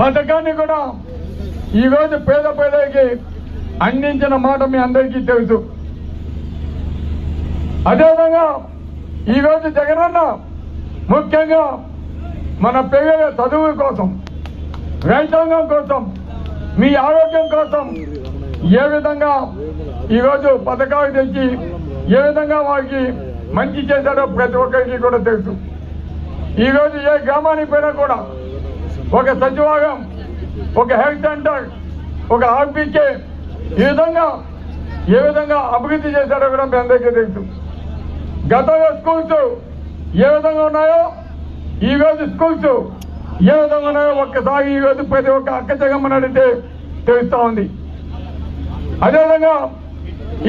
పథకాన్ని కూడా ఈరోజు పేద పేదకి అందించిన మాట మీ అందరికీ తెలుసు. అదేవిధంగా ఈరోజు జగనన్న ముఖ్యంగా మన పిల్లల చదువు కోసం రైతాంగం కోసం మీ ఆరోగ్యం కోసం ఏ విధంగా ఈరోజు పథకాలు తెచ్చి ఏ విధంగా వారికి మంచి చేశారో ప్రతి ఒక్కరికి కూడా తెలుసు. ఈరోజు ఏ గ్రామానికి పోయినా కూడా ఒక సచివాలయం ఒక హెల్త్ సెంటర్ ఒక ఆర్పీకే ఈ విధంగా ఏ విధంగా అభివృద్ధి చేశారో కూడా మీ అందరికీ తెలుసు. గతంలో స్కూల్స్ ఏ విధంగా ఉన్నాయో ఈ రోజు స్కూల్స్ ఏ విధంగా ఉన్నాయో ఒక్కసారి ఈ రోజు ప్రతి ఒక్క అక్క జగమ్మని అడిగితే తెలుస్తా ఉంది. అదేవిధంగా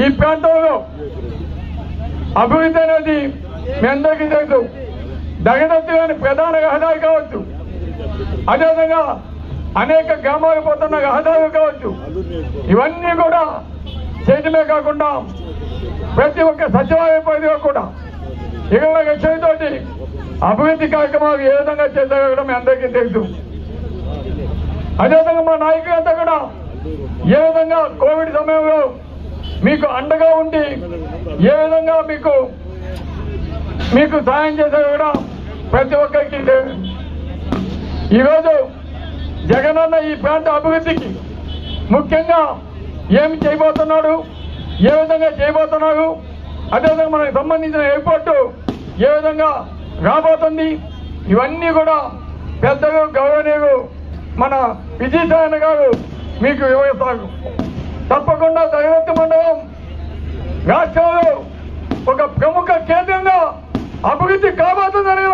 ఈ ప్రాంతంలో అభివృద్ధి అనేది మీ అందరికీ తెలుసు. దగదత్తి ప్రధాన రహదారి కావచ్చు. అదేవిధంగా అనేక గ్రామాలు పోతున్న రహదారులు కావచ్చు ఇవన్నీ కూడా చేయటమే కాకుండా ప్రతి ఒక్క సచివాలయ పరిధిలో కూడా ఇరవై లక్షలతోటి అభివృద్ధి కార్యక్రమాలు ఏ విధంగా చేశారో మీ అందరికీ తెలుసు అదేవిధంగా మా నాయకులంతా కూడా ఏ విధంగా కోవిడ్ సమయంలో మీకు అండగా ఉండి ఏ విధంగా మీకు మీకు సాయం చేశారో కూడా ప్రతి ఒక్కరికి తెలుసు. ఈరోజు జగనన్న ఈ ప్రాంత అభివృద్ధికి ముఖ్యంగా ఏమి చేయబోతున్నాడు ఏ విధంగా చేయబోతున్నాడు అదేవిధంగా మనకు సంబంధించిన ఎయిర్పోర్టు ఏ విధంగా రాబోతుంది ఇవన్నీ కూడా పెద్దలు గౌరవనీయులు మన విజయసాయన గారు మీకు వివరిస్తారు. తప్పకుండా దైవత్వ మండలం రాష్ట్రంలో ఒక ప్రముఖ కేంద్రంగా అభివృద్ధి కాబోతుందని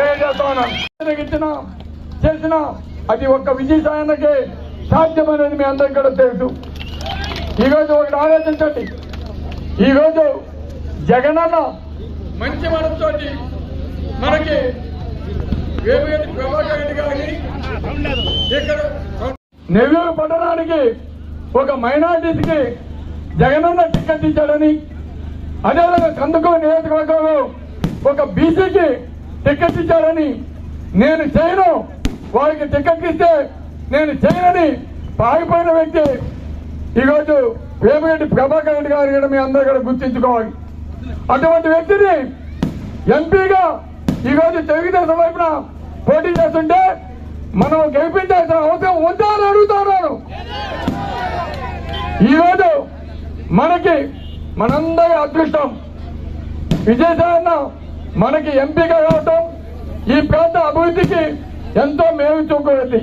తెలియజేస్తా ఉన్నాను ఇచ్చిన చేసిన. అది ఒక్క విజయసాయనకే సాధ్యమనేది మీ అందరికీ కూడా తెలుసు. ఈరోజు ఒకటి ఆలోచించండి. ఈరోజు జగనన్న మంచి మనసుతోటి మనకి వేవేటి ప్రభాకర్ రెడ్డి గారిని ఇక్కడ నెల్లూరు పట్టణానికి ఒక మైనార్టీస్కి జగనన్న టిక్కెట్ ఇచ్చాడని అదేవిధంగా కందుకో నియోజకవర్గంలో ఒక బీసీకి టికెట్ ఇచ్చారని నేను చేయను. వారికి టికెట్ ఇస్తే నేను చేయనని పాగిపోయిన వ్యక్తి ఈరోజు వేమిరెడ్డి ప్రభాకర్ రెడ్డి గారు కూడా మీ అందరూ కూడా గుర్తించుకోవాలి. అటువంటి వ్యక్తిని ఎంపీగా ఈరోజు తెలుగుదేశం వైపున పోటీ చేస్తుంటే మనం గెలిపించాల్సిన అవసరం ఉందా అని అడుగుతున్నాను ఈరోజు మనకి మనందరి అదృష్టం విజయసాయన్న మనకి ఎంపీగా కావటం ఈ ప్రాంత అభివృద్ధికి ఎంతో మేలు చూపుతుంది